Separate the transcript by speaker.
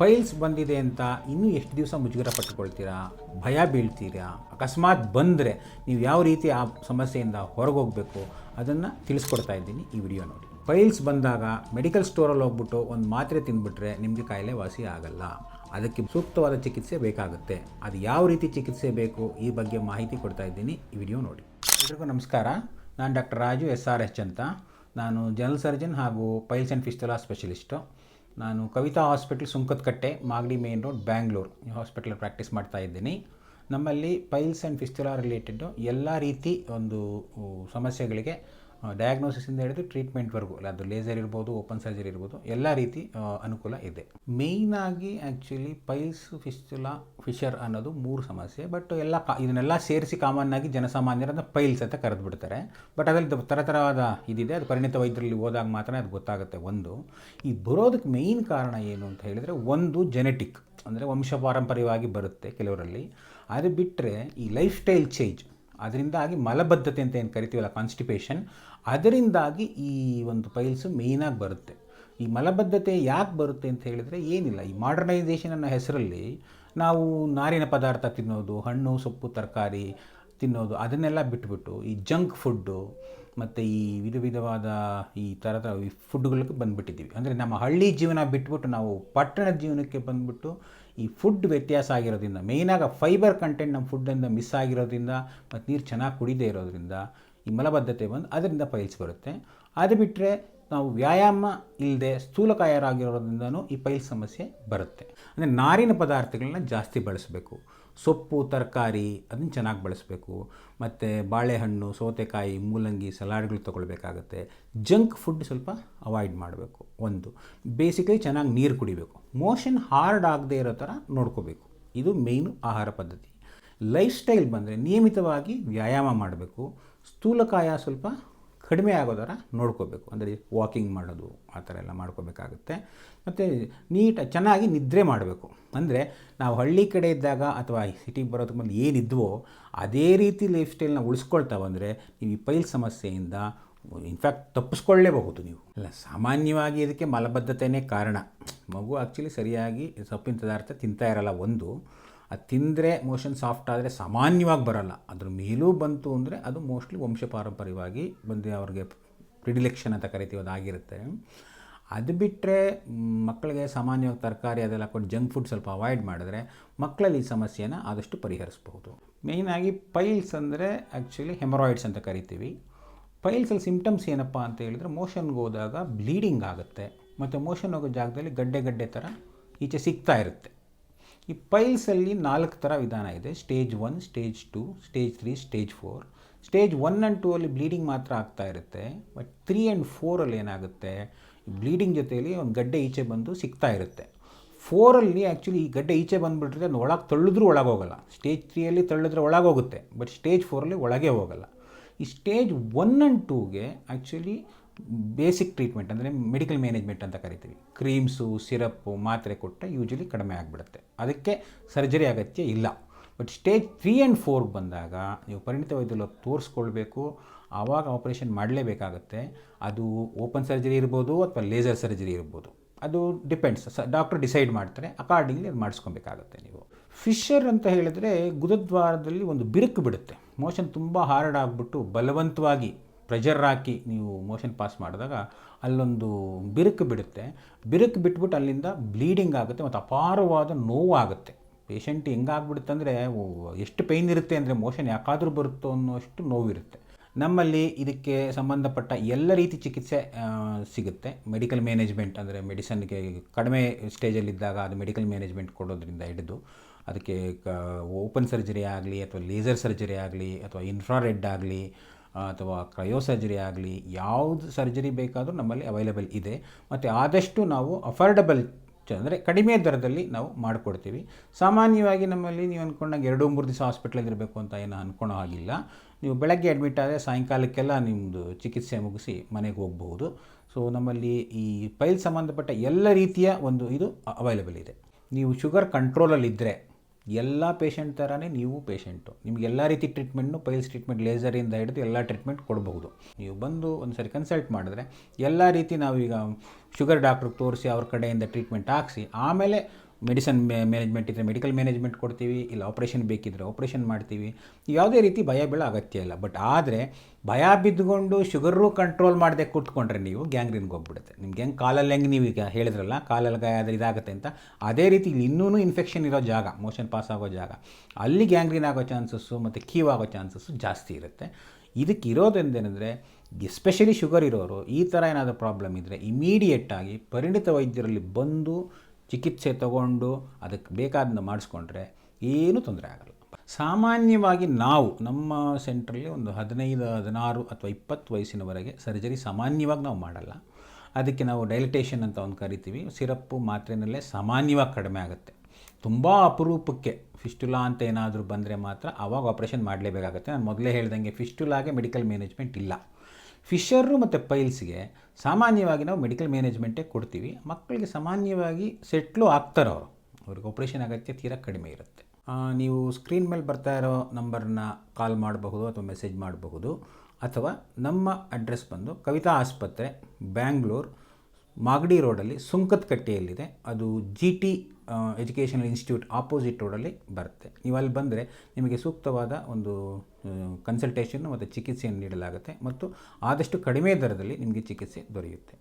Speaker 1: Piles ಬಂದಿದೆ ಅಂತ ಇನ್ನೂ ಎಷ್ಟು ದಿವಸ ಮುಜುಗರ ಪಟ್ಟುಕೊಳ್ತೀರಾ? ಭಯ ಬೀಳ್ತೀರಾ? ಅಕಸ್ಮಾತ್ ಬಂದರೆ ನೀವು ಯಾವ ರೀತಿ ಆ ಸಮಸ್ಯೆಯಿಂದ ಹೊರಗೋಗಬೇಕು? ಅದನ್ನು ತಿಳಿಸ್ಕೊಡ್ತಾ ಇದ್ದೀನಿ ಈ ವಿಡಿಯೋ ನೋಡಿ. ಫೈಲ್ಸ್ ಬಂದಾಗ ಮೆಡಿಕಲ್ ಸ್ಟೋರಲ್ಲಿ ಹೋಗ್ಬಿಟ್ಟು ಒಂದು ಮಾತ್ರೆ ತಿಂದ್ಬಿಟ್ರೆ ನಿಮಗೆ ಕಾಯಿಲೆ ವಾಸಿ ಆಗಲ್ಲ. ಅದಕ್ಕೆ ಸೂಕ್ತವಾದ ಚಿಕಿತ್ಸೆ ಬೇಕಾಗುತ್ತೆ. ಅದು ಯಾವ ರೀತಿ ಚಿಕಿತ್ಸೆ ಬೇಕು ಈ ಬಗ್ಗೆ ಮಾಹಿತಿ ಕೊಡ್ತಾ ಇದ್ದೀನಿ ಈ ವಿಡಿಯೋ ನೋಡಿ. ಎಲ್ರಿಗೂ ನಮಸ್ಕಾರ. ನಾನು doctor Raju S R H ಅಂತ. ನಾನು ಜನರಲ್ ಸರ್ಜನ್ ಹಾಗೂ ಪೈಲ್ಸ್ ಆ್ಯಂಡ್ ಫಿಸ್ಟುಲಾ ಸ್ಪೆಷಲಿಸ್ಟು ನಾನು Kavitha hospital Sunkadakatte Magadi main road, Bangalore. ಈ ಹಾಸ್ಪಿಟಲ್ ಪ್ರಾಕ್ಟೀಸ್ ಮಾಡ್ತಾ ಇದ್ದೀನಿ. ನಮ್ಮಲ್ಲಿ ಪೈಲ್ಸ್ ಆ್ಯಂಡ್ ಫಿಸ್ಟುಲಾ ರಿಲೇಟೆಡ್ಡು ಎಲ್ಲ ರೀತಿ ಒಂದು ಸಮಸ್ಯೆಗಳಿಗೆ ಡಯಾಗ್ನೋಸಿಸಿಂದ ಹಿಡಿದು ಟ್ರೀಟ್ಮೆಂಟ್ವರೆಗೂ ಅದು ಲೇಸರ್ ಇರ್ಬೋದು ಓಪನ್ ಸರ್ಜರಿ ಇರ್ಬೋದು, ಎಲ್ಲ ರೀತಿ ಅನುಕೂಲ ಇದೆ. ಮೇಯ್ನಾಗಿ ಆ್ಯಕ್ಚುಲಿ ಪೈಲ್ಸ್ ಫಿಸ್ಟುಲಾ ಫಿಶರ್ ಅನ್ನೋದು ಮೂರು ಸಮಸ್ಯೆ ಬಟ್ ಎಲ್ಲ ಇದನ್ನೆಲ್ಲ ಸೇರಿಸಿ ಕಾಮನ್ ಆಗಿ ಜನಸಾಮಾನ್ಯರನ್ನ ಪೈಲ್ಸ್ ಅಂತ ಕರೆದು ಬಿಡ್ತಾರೆ. ಬಟ್ ಅದರಲ್ಲಿ ಥರ ಥರವಾದ ಇದಿದೆ, ಅದು ಪರಿಣಿತ ವೈದ್ಯರಲ್ಲಿ ಹೋದಾಗ ಮಾತ್ರ ಅದು ಗೊತ್ತಾಗುತ್ತೆ. ಒಂದು, ಈ ಬರೋದಕ್ಕೆ ಮೇಯ್ನ್ ಕಾರಣ ಏನು ಅಂತ ಹೇಳಿದರೆ ಒಂದು ಜೆನೆಟಿಕ್ ಅಂದರೆ ವಂಶ ಪಾರಂಪರ್ಯವಾಗಿ ಬರುತ್ತೆ ಕೆಲವರಲ್ಲಿ. ಅದು ಬಿಟ್ಟರೆ ಈ ಲೈಫ್ ಸ್ಟೈಲ್ ಚೇಂಜ್ ಅದರಿಂದಾಗಿ ಮಲಬದ್ಧತೆ ಅಂತ ಏನು ಕರಿತೀವಲ್ಲ ಕಾನ್ಸ್ಟಿಪೇಷನ್ ಅದರಿಂದಾಗಿ ಈ ಒಂದು ಪೈಲ್ಸು ಮೇಯ್ನಾಗಿ ಬರುತ್ತೆ. ಈ ಮಲಬದ್ಧತೆ ಯಾಕೆ ಬರುತ್ತೆ ಅಂತ ಹೇಳಿದರೆ, ಏನಿಲ್ಲ. ಈ ಮಾಡರ್ನೈಸೇಷನ್ ಅನ್ನೋ ಹೆಸರಲ್ಲಿ ನಾವು ನಾರಿನ ಪದಾರ್ಥ ತಿನ್ನೋದು, ಹಣ್ಣು, ಸೊಪ್ಪು, ತರಕಾರಿ ತಿನ್ನೋದು, ಅದನ್ನೆಲ್ಲ ಬಿಟ್ಬಿಟ್ಟು ಈ ಜಂಕ್ ಫುಡ್ಡು ಮತ್ತು ಈ ವಿಧ ವಿಧವಾದ ಈ ಥರ ಥರ ಫುಡ್ಗಳಿಗೆ ಬಂದುಬಿಟ್ಟಿದ್ದೀವಿ. ಅಂದರೆ ನಮ್ಮ ಹಳ್ಳಿ ಜೀವನ ಬಿಟ್ಬಿಟ್ಟು ನಾವು ಪಟ್ಟಣ ಜೀವನಕ್ಕೆ ಬಂದುಬಿಟ್ಟು ಈ ಫುಡ್ ವ್ಯತ್ಯಾಸ ಆಗಿರೋದ್ರಿಂದ ಮೇಯ್ನಾಗಿ ಫೈಬರ್ ಕಂಟೆಂಟ್ ನಮ್ಮ ಫುಡ್ಡಿಂದ ಮಿಸ್ ಆಗಿರೋದ್ರಿಂದ, ಮತ್ತು ನೀರು ಚೆನ್ನಾಗಿ ಕುಡಿದೇ ಇರೋದ್ರಿಂದ ಈ ಮಲಬದ್ಧತೆ ಬಂದು ಅದರಿಂದ ಪೈಲ್ಸ್ ಬರುತ್ತೆ. ಅದು ಬಿಟ್ಟರೆ ನಾವು ವ್ಯಾಯಾಮ ಇಲ್ಲದೆ ಸ್ಥೂಲಕಾಯರಾಗಿರೋದ್ರಿಂದನೂ ಈ ಪೈಲ್ಸ್ ಸಮಸ್ಯೆ ಬರುತ್ತೆ. ಅಂದರೆ ನಾರಿನ ಪದಾರ್ಥಗಳನ್ನ ಜಾಸ್ತಿ ಬಳಸಬೇಕು. ಸೊಪ್ಪು, ತರಕಾರಿ ಅದನ್ನು ಚೆನ್ನಾಗಿ ಬಳಸಬೇಕು. ಮತ್ತು ಬಾಳೆಹಣ್ಣು, ಸೌತೆಕಾಯಿ, ಮೂಲಂಗಿ, ಸಲಾಡ್ಗಳು ತೊಗೊಳ್ಬೇಕಾಗತ್ತೆ. ಜಂಕ್ ಫುಡ್ ಸ್ವಲ್ಪ ಅವಾಯ್ಡ್ ಮಾಡಬೇಕು. ಒಂದು, ಬೇಸಿಕಲಿ ಚೆನ್ನಾಗಿ ನೀರು ಕುಡಿಬೇಕು. ಮೋಷನ್ ಹಾರ್ಡ್ ಆಗದೆ ಇರೋ ಥರ ನೋಡ್ಕೋಬೇಕು. ಇದು ಮೇಯ್ನು ಆಹಾರ ಪದ್ಧತಿ. ಲೈಫ್ ಸ್ಟೈಲ್ ಬಂದರೆ ನಿಯಮಿತವಾಗಿ ವ್ಯಾಯಾಮ ಮಾಡಬೇಕು. ಸ್ಥೂಲಕಾಯ ಸ್ವಲ್ಪ ಕಡಿಮೆ ಆಗೋದರ ನೋಡ್ಕೋಬೇಕು. ಅಂದರೆ ವಾಕಿಂಗ್ ಮಾಡೋದು, ಆ ಥರ ಎಲ್ಲ ಮಾಡ್ಕೋಬೇಕಾಗುತ್ತೆ. ಮತ್ತು ನೀಟ್, ಚೆನ್ನಾಗಿ ನಿದ್ರೆ ಮಾಡಬೇಕು. ಅಂದರೆ ನಾವು ಹಳ್ಳಿ ಕಡೆ ಇದ್ದಾಗ ಅಥವಾ ಸಿಟಿಗೆ ಬರೋದಕ್ಕೆ ಮೊದಲು ಏನಿದ್ವೋ ಅದೇ ರೀತಿ ಲೈಫ್ ಸ್ಟೈಲ್ನ ಉಳಿಸ್ಕೊಳ್ತಾ ಬಂದರೆ ನೀವು ಈ ಪೈಲ್ ಸಮಸ್ಯೆಯಿಂದ ಇನ್ಫ್ಯಾಕ್ಟ್ ತಪ್ಪಿಸ್ಕೊಳ್ಳೇಬಹುದು ನೀವು. ಅಲ್ಲ, ಸಾಮಾನ್ಯವಾಗಿ ಇದಕ್ಕೆ ಮಲಬದ್ಧತೆಯೇ ಕಾರಣ. ಮಗು ಆ್ಯಕ್ಚುಲಿ ಸರಿಯಾಗಿ ಸೊಪ್ಪಿನ ಪದಾರ್ಥ ತಿಂತಾ ಇರಲ್ಲ ಒಂದು. ಅದು ತಿಂದರೆ ಮೋಷನ್ ಸಾಫ್ಟ್ ಆದರೆ ಸಾಮಾನ್ಯವಾಗಿ ಬರಲ್ಲ. ಅದ್ರ ಮೇಲೂ ಬಂತು ಅಂದರೆ ಅದು ಮೋಸ್ಟ್ಲಿ ವಂಶ ಪಾರಂಪರ್ಯವಾಗಿ ಬಂದು ಅವ್ರಿಗೆ ಪ್ರಿಡಿಲೆಕ್ಷನ್ ಅಂತ ಕರಿತೀವಿ, ಅದಾಗಿರುತ್ತೆ. ಅದು ಬಿಟ್ಟರೆ ಮಕ್ಕಳಿಗೆ ಸಾಮಾನ್ಯವಾಗಿ ತರಕಾರಿ ಅದೆಲ್ಲ ಕೊಟ್ಟು ಜಂಕ್ ಫುಡ್ ಸ್ವಲ್ಪ ಅವಾಯ್ಡ್ ಮಾಡಿದ್ರೆ ಮಕ್ಕಳಲ್ಲಿ ಈ ಸಮಸ್ಯೆನ ಆದಷ್ಟು ಪರಿಹರಿಸ್ಬೋದು ಮೇಯ್ನಾಗಿ ಪೈಲ್ಸ್ ಅಂದರೆ ಆ್ಯಕ್ಚುಲಿ ಹೆಮರಾಯ್ಡ್ಸ್ ಅಂತ ಕರಿತೀವಿ. ಪೈಲ್ಸಲ್ಲಿ ಸಿಂಪ್ಟಮ್ಸ್ ಏನಪ್ಪ ಅಂತ ಹೇಳಿದ್ರೆ ಮೋಷನ್ಗೆ ಹೋದಾಗ ಬ್ಲೀಡಿಂಗ್ ಆಗುತ್ತೆ. ಮತ್ತು ಮೋಷನ್ ಹೋಗೋ ಜಾಗದಲ್ಲಿ ಗಡ್ಡೆ ಗಡ್ಡೆ ಥರ ಈಚೆ ಸಿಗ್ತಾ ಇರುತ್ತೆ. ಈ ಪೈಲ್ಸಲ್ಲಿ ನಾಲ್ಕು ಥರ ವಿಧಾನ ಇದೆ. Stage one stage two stage three stage four stage one and two ಅಲ್ಲಿ ಬ್ಲೀಡಿಂಗ್ ಮಾತ್ರ ಆಗ್ತಾ ಇರುತ್ತೆ. ಬಟ್ ತ್ರೀ ಆ್ಯಂಡ್ ಫೋರಲ್ಲಿ ಏನಾಗುತ್ತೆ? ಬ್ಲೀಡಿಂಗ್ ಜೊತೆಯಲ್ಲಿ ಒಂದು ಗಡ್ಡೆ ಈಚೆ ಬಂದು ಸಿಗ್ತಾ ಇರುತ್ತೆ. ಫೋರಲ್ಲಿ ಆ್ಯಕ್ಚುಲಿ ಈ ಗಡ್ಡೆ ಈಚೆ ಬಂದುಬಿಟ್ರೆ ಅದು ಒಳಗೆ ತಳ್ಳಿದ್ರೂ ಒಳಗೆ ಹೋಗಲ್ಲ. ಸ್ಟೇಜ್ ತ್ರೀಯಲ್ಲಿ ತಳ್ಳಿದ್ರೆ ಒಳಗೆ ಹೋಗುತ್ತೆ. ಬಟ್ ಸ್ಟೇಜ್ ಫೋರಲ್ಲಿ ಒಳಗೆ ಹೋಗಲ್ಲ. ಈ ಸ್ಟೇಜ್ ಒನ್ ಆ್ಯಂಡ್ ಟೂಗೆ ಆ್ಯಕ್ಚುಲಿ ಬೇಸಿಕ್ ಟ್ರೀಟ್ಮೆಂಟ್ ಅಂದರೆ ಮೆಡಿಕಲ್ ಮ್ಯಾನೇಜ್ಮೆಂಟ್ ಅಂತ ಕರಿತೀವಿ. ಕ್ರೀಮ್ಸು ಸಿರಪ್ಪು ಮಾತ್ರೆ ಕೊಟ್ಟರೆ ಯೂಶಲಿ ಕಡಿಮೆ ಆಗಿಬಿಡುತ್ತೆ. ಅದಕ್ಕೆ ಸರ್ಜರಿ ಅಗತ್ಯ ಇಲ್ಲ. ಬಟ್ ಸ್ಟೇಜ್ ತ್ರೀ ಆ್ಯಂಡ್ ಫೋರ್ಗೆ ಬಂದಾಗ ನೀವು ಪರಿಣಿತ ವೈದ್ಯರು ತೋರಿಸ್ಕೊಳ್ಬೇಕು. ಆವಾಗ ಆಪರೇಷನ್ ಮಾಡಲೇಬೇಕಾಗತ್ತೆ. ಅದು ಓಪನ್ ಸರ್ಜರಿ ಇರ್ಬೋದು ಅಥವಾ ಲೇಸರ್ ಸರ್ಜರಿ ಇರ್ಬೋದು. ಅದು ಡಿಪೆಂಡ್ಸ್ ಡಾಕ್ಟರ್ ಡಿಸೈಡ್ ಮಾಡ್ತಾರೆ. ಅಕಾರ್ಡಿಂಗ್ಲಿ ಅದು ಮಾಡಿಸ್ಕೊಬೇಕಾಗತ್ತೆ ನೀವು. ಫಿಶರ್ ಅಂತ ಹೇಳಿದರೆ ಗುದದ್ವಾರದಲ್ಲಿ ಒಂದು ಬಿರುಕು ಬಿಡುತ್ತೆ. ಮೋಷನ್ ತುಂಬ ಹಾರ್ಡ್ ಆಗಿಬಿಟ್ಟು ಬಲವಂತವಾಗಿ ಪ್ರೆಷರ್ ಹಾಕಿ ನೀವು ಮೋಷನ್ ಪಾಸ್ ಮಾಡಿದಾಗ ಅಲ್ಲೊಂದು ಬಿರುಕು ಬಿಡುತ್ತೆ. ಬಿರುಕು ಬಿಟ್ಬಿಟ್ಟು ಅಲ್ಲಿಂದ ಬ್ಲೀಡಿಂಗ್ ಆಗುತ್ತೆ ಮತ್ತು ಅಪಾರವಾದ ನೋವು ಆಗುತ್ತೆ. ಪೇಷಂಟ್ ಹೆಂಗಾಗ್ಬಿಡುತ್ತೆ ಅಂದರೆ ಎಷ್ಟು ಪೈನ್ ಇರುತ್ತೆ ಅಂದರೆ ಮೋಷನ್ ಯಾಕಾದರೂ ಬರುತ್ತೋ ಅನ್ನೋಷ್ಟು ನೋವಿರುತ್ತೆ. ನಮ್ಮಲ್ಲಿ ಇದಕ್ಕೆ ಸಂಬಂಧಪಟ್ಟ ಎಲ್ಲ ರೀತಿ ಚಿಕಿತ್ಸೆ ಸಿಗುತ್ತೆ. ಮೆಡಿಕಲ್ ಮ್ಯಾನೇಜ್ಮೆಂಟ್ ಅಂದರೆ ಮೆಡಿಸನ್ಗೆ ಕಡಿಮೆ ಸ್ಟೇಜಲ್ಲಿದ್ದಾಗ ಅದು ಮೆಡಿಕಲ್ ಮ್ಯಾನೇಜ್ಮೆಂಟ್ ಕೊಡೋದ್ರಿಂದ ಹಿಡಿದು, ಅದಕ್ಕೆ ಓಪನ್ ಸರ್ಜರಿ ಆಗಲಿ ಅಥವಾ ಲೇಸರ್ ಸರ್ಜರಿ ಆಗಲಿ ಅಥವಾ ಇನ್ಫ್ರಾರೆಡ್ ಆಗಲಿ ಅಥವಾ ಕ್ರಯೋ ಸರ್ಜರಿ ಆಗಲಿ ಯಾವುದು ಸರ್ಜರಿ ಬೇಕಾದರೂ ನಮ್ಮಲ್ಲಿ ಅವೈಲೇಬಲ್ ಇದೆ. ಮತ್ತು ಆದಷ್ಟು ನಾವು ಅಫೋರ್ಡಬಲ್ ಅಂದರೆ ಕಡಿಮೆ ದರದಲ್ಲಿ ನಾವು ಮಾಡಿಕೊಡ್ತೀವಿ. ಸಾಮಾನ್ಯವಾಗಿ ನಮ್ಮಲ್ಲಿ ನೀವು ಅಂದ್ಕೊಂಡಾಗ ಎರಡು, ಮೂರು ದಿವಸ ಹಾಸ್ಪಿಟ್ಲಲ್ಲಿ ಇರಬೇಕು ಅಂತ ಏನು ಅಂದ್ಕೊಳೋ ಹಾಗಿಲ್ಲ. ನೀವು ಬೆಳಗ್ಗೆ ಅಡ್ಮಿಟ್ ಆದರೆ ಸಾಯಂಕಾಲಕ್ಕೆಲ್ಲ ನಿಮ್ಮದು ಚಿಕಿತ್ಸೆ ಮುಗಿಸಿ ಮನೆಗೆ ಹೋಗಬಹುದು. ಸೊ ನಮ್ಮಲ್ಲಿ ಈ ಪೈಲ್ ಸಂಬಂಧಪಟ್ಟ ಎಲ್ಲ ರೀತಿಯ ಒಂದು ಇದು ಅವೈಲೇಬಲ್ ಇದೆ. ನೀವು ಶುಗರ್ ಕಂಟ್ರೋಲಲ್ಲಿದ್ದರೆ ಎಲ್ಲ ಪೇಷಂಟ್ ಥರನೇ ನೀವು ಪೇಷಂಟು ನಿಮ್ಗೆ ಎಲ್ಲ ರೀತಿ ಟ್ರೀಟ್ಮೆಂಟ್ನು ಪೈಲ್ಸ್ ಟ್ರೀಟ್ಮೆಂಟ್ ಲೇಸರಿಂದ ಹಿಡಿದು ಎಲ್ಲ ಟ್ರೀಟ್ಮೆಂಟ್ ಕೊಡಬಹುದು. ನೀವು ಬಂದು ಒಂದು ಸರಿ ಕನ್ಸಲ್ಟ್ ಮಾಡಿದ್ರೆ ಎಲ್ಲ ರೀತಿ ನಾವೀಗ ಶುಗರ್ ಡಾಕ್ಟ್ರಿಗೆ ತೋರಿಸಿ ಅವ್ರ ಕಡೆಯಿಂದ ಟ್ರೀಟ್ಮೆಂಟ್ ಹಾಕಿಸಿ, ಆಮೇಲೆ ಮೆಡಿಸನ್ ಮ್ಯಾನೇಜ್ಮೆಂಟ್ ಇದ್ದರೆ ಮೆಡಿಕಲ್ ಮ್ಯಾನೇಜ್ಮೆಂಟ್ ಕೊಡ್ತೀವಿ, ಇಲ್ಲ ಆಪ್ರೇಷನ್ ಬೇಕಿದ್ದರೆ ಆಪ್ರೇಷನ್ ಮಾಡ್ತೀವಿ. ಯಾವುದೇ ರೀತಿ ಭಯ, ಬೀಳ ಅಗತ್ಯ ಇಲ್ಲ. ಬಟ್ ಆದರೆ ಭಯ ಬಿದ್ದುಕೊಂಡು ಶುಗರು ಕಂಟ್ರೋಲ್ ಮಾಡದೆ ಕೂತ್ಕೊಂಡ್ರೆ ನೀವು ಗ್ಯಾಂಗ್ರೀನ್ಗೆ ಹೋಗ್ಬಿಡುತ್ತೆ. ನಿಮ್ಗೆ ಹೆಂಗೆ ಕಾಲಲ್ಲಿ ಹೆಂಗೆ ನೀವು ಈಗ ಹೇಳಿದ್ರಲ್ಲ, ಕಾಲಲ್ಲಿ ಆದರೆ ಇದಾಗುತ್ತೆ ಅಂತ, ಅದೇ ರೀತಿ ಇಲ್ಲಿ ಇನ್ನೂ ಇನ್ಫೆಕ್ಷನ್ ಇರೋ ಜಾಗ ಮೋಷನ್ ಪಾಸ್ ಆಗೋ ಜಾಗ, ಅಲ್ಲಿ ಗ್ಯಾಂಗ್ರೀನ್ ಆಗೋ ಚಾನ್ಸಸ್ಸು ಮತ್ತು ಕೀವ್ ಆಗೋ ಚಾನ್ಸಸ್ಸು ಜಾಸ್ತಿ ಇರುತ್ತೆ. ಇದಕ್ಕೆ ಇರೋದೆಂದೇನೆಂದರೆ ಎಸ್ಪೆಷಲಿ ಶುಗರ್ ಇರೋರು, ಈ ಥರ ಏನಾದರೂ ಪ್ರಾಬ್ಲಮ್ ಇದ್ದರೆ ಇಮಿಡಿಯೇಟಾಗಿ ಪರಿಣಿತ ವೈದ್ಯರಲ್ಲಿ ಬಂದು ಚಿಕಿತ್ಸೆ ತಗೊಂಡು ಅದಕ್ಕೆ ಬೇಕಾದನ್ನ ಮಾಡಿಸ್ಕೊಂಡ್ರೆ ಏನೂ ತೊಂದರೆ ಆಗಲ್ಲ. ಸಾಮಾನ್ಯವಾಗಿ ನಾವು ನಮ್ಮ ಸೆಂಟ್ರಲ್ಲಿ ಒಂದು ಹದಿನೈದು, ಹದಿನಾರು ಅಥವಾ ಇಪ್ಪತ್ತು ವಯಸ್ಸಿನವರೆಗೆ ಸರ್ಜರಿ ಸಾಮಾನ್ಯವಾಗಿ ನಾವು ಮಾಡಲ್ಲ. ಅದಕ್ಕೆ ನಾವು ಡೈಲಿಟೇಷನ್ ಅಂತ ಒಂದು ಕರಿತೀವಿ. ಸಿರಪ್ಪು ಮಾತ್ರೆಯಲ್ಲೇ ಸಾಮಾನ್ಯವಾಗಿ ಕಡಿಮೆ ಆಗುತ್ತೆ. ತುಂಬ ಅಪರೂಪಕ್ಕೆ ಫಿಸ್ಟುಲಾ ಅಂತ ಏನಾದರೂ ಬಂದರೆ ಮಾತ್ರ ಆವಾಗ ಆಪ್ರೇಷನ್ ಮಾಡಲೇಬೇಕಾಗುತ್ತೆ. ನಾನು ಮೊದಲೇ ಹೇಳ್ದಂಗೆ ಫಿಸ್ಟುಲಾಗೆ ಮೆಡಿಕಲ್ ಮ್ಯಾನೇಜ್ಮೆಂಟ್ ಇಲ್ಲ. ಫಿಶರು ಮತ್ತು ಪೈಲ್ಸ್ಗೆ ಸಾಮಾನ್ಯವಾಗಿ ನಾವು ಮೆಡಿಕಲ್ ಮ್ಯಾನೇಜ್ಮೆಂಟೇ ಕೊಡ್ತೀವಿ. ಮಕ್ಕಳಿಗೆ ಸಾಮಾನ್ಯವಾಗಿ ಸೆಟ್ಲು ಆಗ್ತಾರೆ ಅವರು. ಅವ್ರಿಗೆ ಆಪ್ರೇಷನ್ ಅಗತ್ಯ ತೀರಾ ಕಡಿಮೆ ಇರುತ್ತೆ. ನೀವು ಸ್ಕ್ರೀನ್ ಮೇಲೆ ಬರ್ತಾ ಇರೋ ನಂಬರ್ನ ಕಾಲ್ ಮಾಡಬಹುದು ಅಥವಾ ಮೆಸೇಜ್ ಮಾಡಬಹುದು. ಅಥವಾ ನಮ್ಮ ಅಡ್ರೆಸ್ ಬಂದು ಕವಿತಾ ಆಸ್ಪತ್ರೆ, ಬ್ಯಾಂಗ್ಳೂರ್ ಮಾಗಡಿ ರೋಡಲ್ಲಿ ಸುಂಕದಕಟ್ಟೆಯಲ್ಲಿದೆ ಅದು G T educational institute opposite ರೋಡಲ್ಲಿ ಬರುತ್ತೆ. ನೀವು ಅಲ್ಲಿ ಬಂದರೆ ನಿಮಗೆ ಸೂಕ್ತವಾದ ಒಂದು ಕನ್ಸಲ್ಟೇಷನ್ ಮತ್ತು ಚಿಕಿತ್ಸೆಯನ್ನು ನೀಡಲಾಗುತ್ತೆ ಮತ್ತು ಆದಷ್ಟು ಕಡಿಮೆ ದರದಲ್ಲಿ ನಿಮಗೆ ಚಿಕಿತ್ಸೆ ದೊರೆಯುತ್ತೆ.